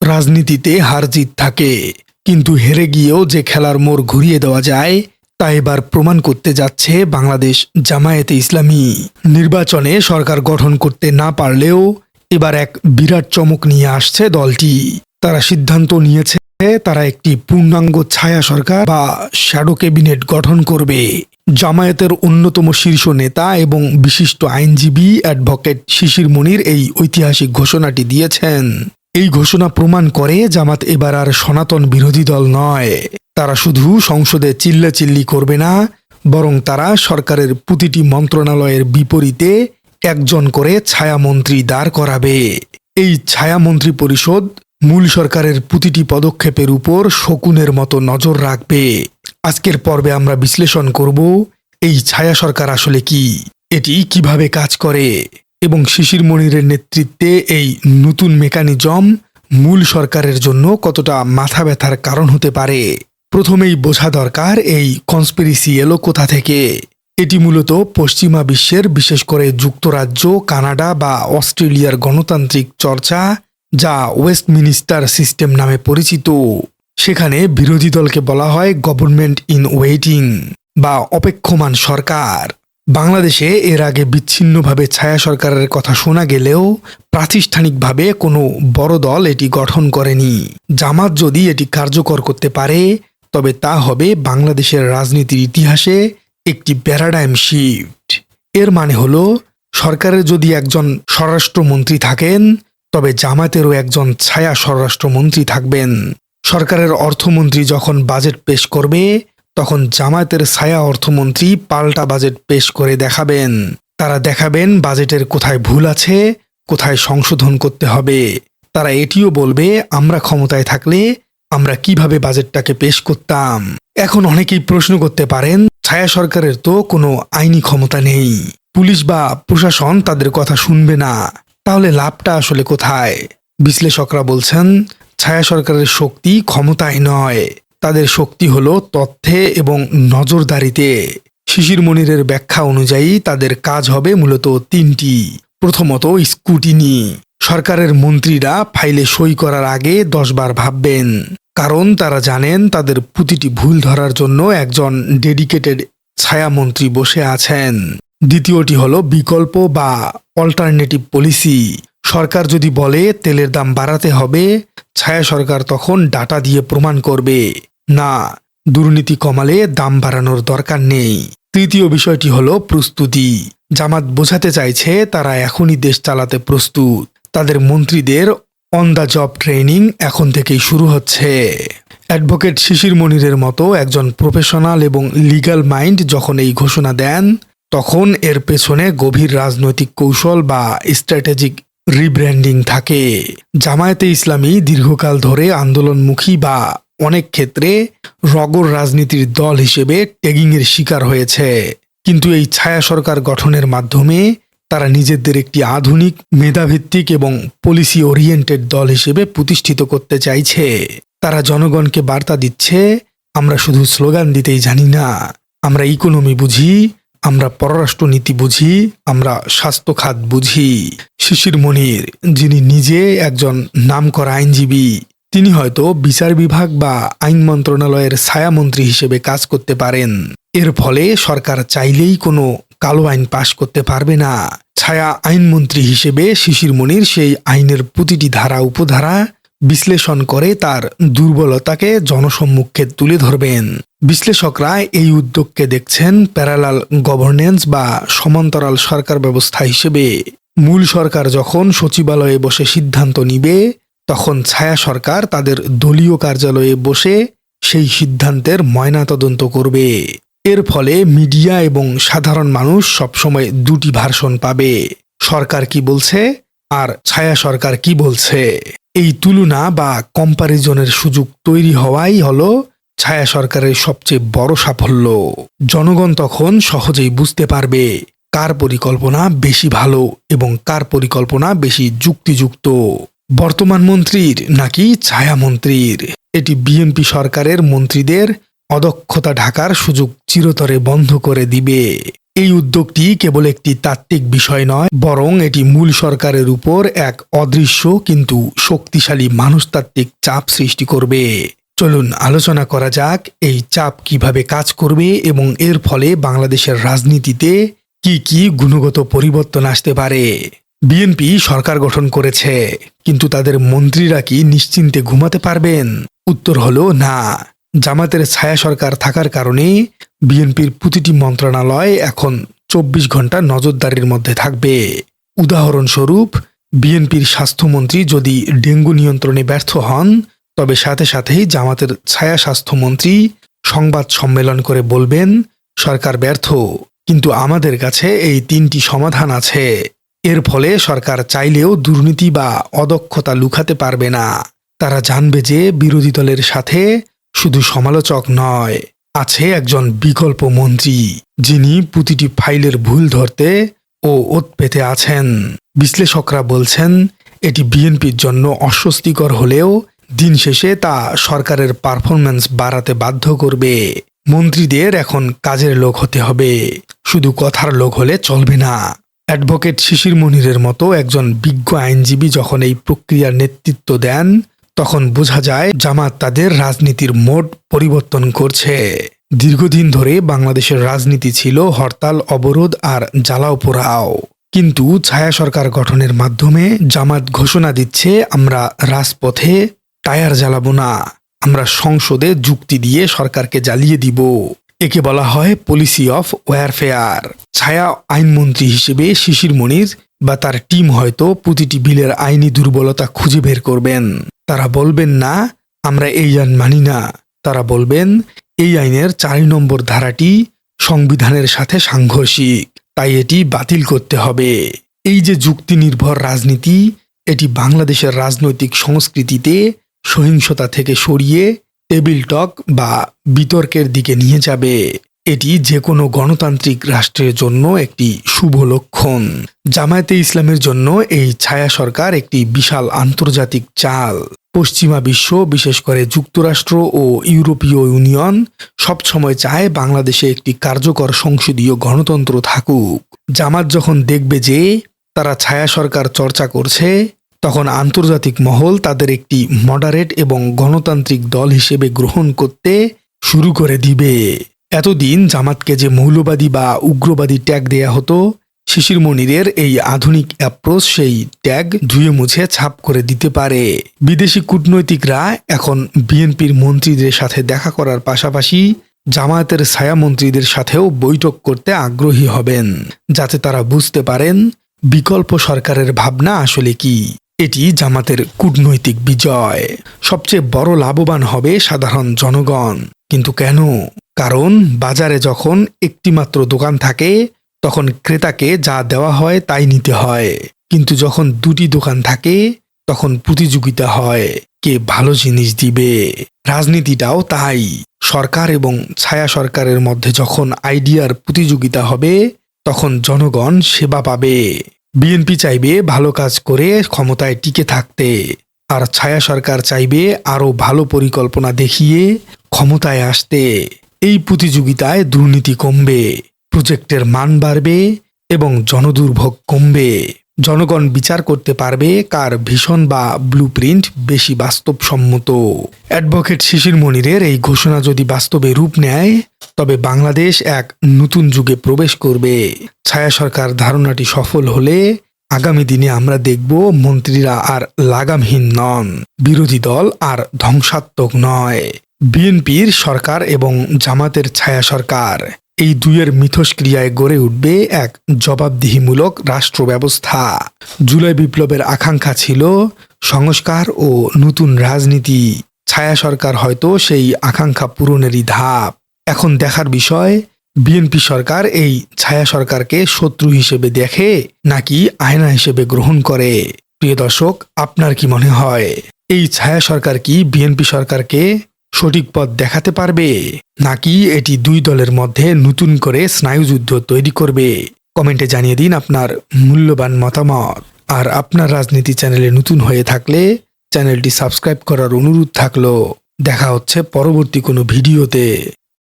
রাজনীতিতে হার জিত থাকে। কিন্তু হেরে গিয়েও যে খেলার মোড় ঘুরিয়ে দেওয়া যায়, তা এবার প্রমাণ করতে যাচ্ছে বাংলাদেশ জামায়াতে ইসলামী। নির্বাচনে সরকার গঠন করতে না পারলেও এবার এক বিরাট চমক নিয়ে আসছে দলটি। তারা সিদ্ধান্ত নিয়েছে তারা একটি পূর্ণাঙ্গ ছায়া সরকার বা শ্যাডো ক্যাবিনেট গঠন করবে। জামায়াতের অন্যতম শীর্ষ নেতা এবং বিশিষ্ট আইনজীবী অ্যাডভোকেট শিশির মনির এই ঐতিহাসিক ঘোষণাটি দিয়েছেন। এই ঘোষণা প্রমাণ করে জামাত এবার আর সনাতন বিরোধী দল নয়। তারা শুধু সংসদে চিল্লাচিল্লি করবে না, বরং তারা সরকারের প্রতিটি মন্ত্রণালয়ের বিপরীতে একজন করে ছায়ামন্ত্রী দাঁড় করাবে। এই ছায়ামন্ত্রী পরিষদ মূল সরকারের প্রতিটি পদক্ষেপের উপর শকুনের মতো নজর রাখবে। আজকের পর্বে আমরা বিশ্লেষণ করব, এই ছায়া সরকার আসলে কি? এটি কীভাবে কাজ করে? এবং শিশির মনিরের নেতৃত্বে এই নতুন মেকানিজম মূল সরকারের জন্য কতটা মাথা ব্যথার কারণ হতে পারে? প্রথমেই বোঝা দরকার এই কনস্পিরিসি এলো কোথা থেকে? এটি মূলত পশ্চিমা বিশ্বের, বিশেষ করে যুক্তরাজ্য, কানাডা বা অস্ট্রেলিয়ার গণতান্ত্রিক চর্চা, যা ওয়েস্টমিনিস্টার সিস্টেম নামে পরিচিত। সেখানে বিরোধী দলকে বলা হয় গভর্নমেন্ট ইন ওয়েটিং বা অপেক্ষমান সরকার। বাংলাদেশে এর আগে বিচ্ছিন্নভাবে ছায়া সরকারের কথা শোনা গেলেও প্রাতিষ্ঠানিকভাবে কোনো বড় দল এটি গঠন করেনি। জামাত যদি এটি কার্যকর করতে পারে, তবে তা হবে বাংলাদেশের রাজনীতির ইতিহাসে একটি প্যারাডাইম শিফট। এর মানে হল, সরকারের যদি একজন স্বরাষ্ট্রমন্ত্রী থাকেন, তবে জামাতেরও একজন ছায়া স্বরাষ্ট্রমন্ত্রী থাকবেন। সরকারের অর্থমন্ত্রী যখন বাজেট পেশ করবে তখন জামায়াতের ছায়া অর্থমন্ত্রী পাল্টা বাজেট পেশ করে দেখাবেন। তারা দেখাবেন বাজেটের কোথায় ভুল আছে, কোথায় সংশোধন করতে হবে। তারা এটিও বলবে, আমরা ক্ষমতায় থাকলে আমরা কীভাবে বাজেটটাকে পেশ করতাম? এখন অনেকেই প্রশ্ন করতে পারেন, ছায়া সরকারের তো কোনো আইনি ক্ষমতা নেই। পুলিশ বা প্রশাসন তাদের কথা শুনবে না। তাহলে লাভটা আসলে কোথায়? বিশ্লেষকরা বলছেন, ছায়া সরকারের শক্তি ক্ষমতায় নয়। তাদের শক্তি হল তথ্যে এবং নজরদারিতে। শিশির মনিরের ব্যাখ্যা অনুযায়ী তাদের কাজ হবে মূলত তিনটি। প্রথমত স্কুটিনি। সরকারের মন্ত্রীরা ফাইলে সই করার আগে দশবার ভাববেন, কারণ তারা জানেন তাদের প্রতিটি ভুল ধরার জন্য একজন ডেডিকেটেড ছায়ামন্ত্রী বসে আছেন। দ্বিতীয়টি হল বিকল্প বা অল্টারনেটিভ পলিসি। সরকার যদি বলে তেলের দাম বাড়াতে হবে, ছায়া সরকার তখন ডাটা দিয়ে প্রমাণ করবে। না, দুর্নীতি কমালে দাম বাড়ানোর দরকার নেই। তৃতীয় বিষয়টি হল প্রস্তুতি। জামাত বোঝাতে চাইছে তারা এখনই দেশ চালাতে প্রস্তুত। তাদের মন্ত্রীদের অন দ্য জব ট্রেনিং এখন থেকেই শুরু হচ্ছে। অ্যাডভোকেট শিশির মনিরের মতো একজন প্রফেশনাল এবং লিগ্যাল মাইন্ড যখন এই ঘোষণা দেন, তখন এর পেছনে গভীর রাজনৈতিক কৌশল বা স্ট্র্যাটেজিক রিব্র্যান্ডিং থাকে। জামায়াতে ইসলামী দীর্ঘকাল ধরে আন্দোলনমুখী বা অনেক ক্ষেত্রে রগর রাজনীতির দল হিসেবে ট্যাগিংয়ের শিকার হয়েছে। কিন্তু এই ছায়া সরকার গঠনের মাধ্যমে তারা নিজেদের একটি আধুনিক, মেধাভিত্তিক এবং পলিসি ওরিয়েন্টেড দল হিসেবে প্রতিষ্ঠিত করতে চাইছে। তারা জনগণকে বার্তা দিচ্ছে, আমরা শুধু স্লোগান দিতেই জানি না। আমরা ইকোনমি বুঝি, আমরা পররাষ্ট্রনীতি বুঝি, আমরা স্বাস্থ্য খাত বুঝি। শিশির মনির, যিনি নিজে একজন নামকরা আইনজীবী। তিনি হয়তো বিচার বিভাগ বা আইন মন্ত্রণালয়ের ছায়ামন্ত্রী হিসেবে কাজ করতে পারেন। এর ফলে সরকার চাইলেই কোনো কালো আইন পাশ করতে পারবে না। ছায়া আইনমন্ত্রী হিসেবে শিশির মনির সেই আইনের প্রতিটি ধারা উপধারা বিশ্লেষণ করে তার দুর্বলতাকে জনসম্মুখে তুলে ধরবেন। বিশ্লেষকরা এই উদ্যোগকে দেখছেন প্যারালাল গভর্নেন্স বা সমান্তরাল সরকার ব্যবস্থা হিসেবে। মূল সরকার যখন সচিবালয়ে বসে সিদ্ধান্ত নিবে তখন ছায়া সরকার তাদের দলীয় কার্যালয়ে বসে সেই সিদ্ধান্তের ময়নাতদন্ত করবে। এর ফলে মিডিয়া এবং সাধারণ মানুষ সবসময় দুটি ভার্সন পাবে। সরকার কি বলছে আর ছায়া সরকার কি বলছে? এই তুলনা বা কম্পারিজনের সুযোগ তৈরি হওয়াই হলো ছায়া সরকারের সবচেয়ে বড় সাফল্য। জনগণ তখন সহজেই বুঝতে পারবে কার পরিকল্পনা বেশি ভালো এবং কার পরিকল্পনা বেশি যুক্তিযুক্ত। বর্তমান মন্ত্রীর নাকি ছায়া মন্ত্রীর? এটি বিএনপি সরকারের মন্ত্রীদের অদক্ষতা ঢাকার সুযোগ চিরতরে বন্ধ করে দিবে। এই উদ্যোগটি কেবল একটি তাত্ত্বিক বিষয় নয়, বরং এটি মূল সরকারের উপর এক অদৃশ্য কিন্তু শক্তিশালী মানুষতাত্ত্বিক চাপ সৃষ্টি করবে। চলুন আলোচনা করা যাক এই চাপ কীভাবে কাজ করবে এবং এর ফলে বাংলাদেশের রাজনীতিতে কি কি গুণগত পরিবর্তন আসতে পারে। বিএনপি সরকার গঠন করেছে, কিন্তু তাদের মন্ত্রীরা কি নিশ্চিন্তে ঘুমাতে পারবেন? উত্তর হলো না। জামাতের ছায়া সরকার থাকার কারণে বিএনপির প্রতিটি মন্ত্রণালয় এখন চব্বিশ ঘণ্টা নজরদারির মধ্যে থাকবে। উদাহরণস্বরূপ, বিএনপির স্বাস্থ্যমন্ত্রী যদি ডেঙ্গু নিয়ন্ত্রণে ব্যর্থ হন, তবে সাথে সাথেই জামাতের ছায়া স্বাস্থ্যমন্ত্রী সংবাদ সম্মেলন করে বলবেন, সরকার ব্যর্থ। কিন্তু আমাদের কাছে এই তিনটি সমাধান আছে। এর ফলে সরকার চাইলেও দুর্নীতি বা অদক্ষতা লুকাতে পারবে না। তারা জানবে যে বিরোধী দলের সাথে শুধু সমালোচক নয়, আছে একজন বিকল্প মন্ত্রী, যিনি প্রতিটি ফাইলের ভুল ধরতে ও ওত পেতে আছেন। বিশ্লেষকরা বলছেন, এটি বিএনপির জন্য অস্বস্তিকর হলেও দিন শেষে তা সরকারের পারফরম্যান্স বাড়াতে বাধ্য করবে। মন্ত্রীদের এখন কাজের লোক হতে হবে, শুধু কথার লোক হলে চলবে না। অ্যাডভোকেট শিশির মনিরের মতো একজন বিজ্ঞ আইনজীবী যখন এই প্রক্রিয়ার নেতৃত্ব দেন, তখন বোঝা যায় জামাত তাদের রাজনীতির মোড পরিবর্তন করছে। দীর্ঘদিন ধরে বাংলাদেশের রাজনীতি ছিল হরতাল, অবরোধ আর জ্বালাও পোড়াও। কিন্তু ছায়া সরকার গঠনের মাধ্যমে জামাত ঘোষণা দিচ্ছে, আমরা রাজপথে টায়ার জ্বালাবো না। আমরা সংসদে যুক্তি দিয়ে সরকারকে জ্বালিয়ে দিব। একে বলা হয় পলিসি অফ ওয়ারফেয়ার ছায়া আইনমন্ত্রী হিসেবে শিশির মনির বা তার টিম হয়তো প্রতিটি বিলের আইনি দুর্বলতা খুঁজে বের করবেন। তারা বলবেন, না, আমরা এই আইন মানি না। তারা বলবেন, এই আইনের চার নম্বর ধারাটি সংবিধানের সাথে সাংঘর্ষিক, তাই এটি বাতিল করতে হবে। এই যে যুক্তি নির্ভর রাজনীতি, এটি বাংলাদেশের রাজনৈতিক সংস্কৃতিতে সহিংসতা থেকে সরিয়ে টেবিল টক বা বিতর্কের দিকে নিয়ে যাবে। এটি যে কোনো গণতান্ত্রিক রাষ্ট্রের জন্য একটি শুভ লক্ষণ। জামায়াতে ইসলামের জন্য এই ছায়া সরকার একটি বিশাল আন্তর্জাতিক চাল। পশ্চিমা বিশ্ব, বিশেষ করে যুক্তরাষ্ট্র ও ইউরোপীয় ইউনিয়ন, সবসময় চায় বাংলাদেশে একটি কার্যকর সংসদীয় গণতন্ত্র থাকুক। জামাত যখন দেখবে যে তারা ছায়া সরকার চর্চা করছে তখন আন্তর্জাতিক মহল তাদের একটি মডারেট এবং গণতান্ত্রিক দল হিসেবে গ্রহণ করতে শুরু করে দিবে। এতদিন জামাতকে যে মৌলবাদী বা উগ্রবাদী ট্যাগ দেয়া হতো শিশির মনিরের এই আধুনিক অ্যাপ্রোচ সেই ট্যাগ ধুয়ে মুছে ছাপ করে দিতে পারে। বিদেশি কূটনৈতিকরা এখন বিএনপির মন্ত্রীদের সাথে দেখা করার পাশাপাশি জামায়াতের ছায়া মন্ত্রীদের সাথেও বৈঠক করতে আগ্রহী হবেন, যাতে তারা বুঝতে পারেন বিকল্প সরকারের ভাবনা আসলে কি। এটি জামাতের কূটনৈতিক বিজয়। সবচেয়ে বড় লাভবান হবে সাধারণ জনগণ। কিন্তু কেন? কারণ বাজারে যখন একটিমাত্র দোকান থাকে, তখন ক্রেতাকে যা দেওয়া হয় তাই নিতে হয়। কিন্তু যখন দুটি দোকান থাকে, তখন প্রতিযোগিতা হয়, কে ভালো জিনিস দিবে। রাজনীতিটাও তাই। সরকার এবং ছায়া সরকারের মধ্যে যখন আইডিয়ার প্রতিযোগিতা হবে, তখন জনগণ সেবা পাবে। বিএনপি চাইবে ভালো কাজ করে ক্ষমতায় টিকে থাকতে। আর ছায়া সরকার চাইবে আরও ভালো পরিকল্পনা দেখিয়ে ক্ষমতায় আসতে। এই প্রতিযোগিতায় দুর্নীতি কমবে, প্রজেক্টের মান বাড়বে এবং জনদুর্ভোগ কমবে। জনগণ বিচার করতে পারবে কার ভীষণ বা ব্লুপ্রিন্ট বেশি বাস্তবসম্মত। অ্যাডভোকেট শিশির মনিরের এই ঘোষণা যদি বাস্তবে রূপ নেয়, তবে বাংলাদেশ এক নতুন যুগে প্রবেশ করবে। ছায়া সরকার ধারণাটি সফল হলে আগামী দিনে আমরা দেখব মন্ত্রীরা আর লাগামহীন নন। বিরোধী দল আর ধ্বংসাত্মক নয়। বিএনপির সরকার এবং জামাতের ছায়া সরকার এই দুইয়ের মিথস্ক্রিয়ায় গড়ে উঠবে এক জবাবদিহিমূলক রাষ্ট্র ব্যবস্থা জুলাই বিপ্লবের আকাঙ্ক্ষা ছিল সংস্কার ও নতুন রাজনীতি। ছায়া সরকার হয়তো সেই আকাঙ্ক্ষা পূরণেরই ধাপ। এখন দেখার বিষয়, বিএনপি সরকার এই ছায়া সরকারকে শত্রু হিসেবে দেখে নাকি আয়না হিসেবে গ্রহণ করে? প্রিয় দর্শক, আপনার কি মনে হয়? এই ছায়া সরকার কি বিএনপি সরকারকে সঠিক পথ দেখাতে পারবে? নাকি এটি দুই দলের মধ্যে নতুন করে স্নায়ুযুদ্ধ তৈরি করবে? কমেন্টে জানিয়ে দিন আপনার মূল্যবান মতামত। আর আপনার রাজনীতি চ্যানেলে নতুন হয়ে থাকলে চ্যানেলটি সাবস্ক্রাইব করার অনুরোধ থাকল। দেখা হচ্ছে পরবর্তী কোনো ভিডিওতে।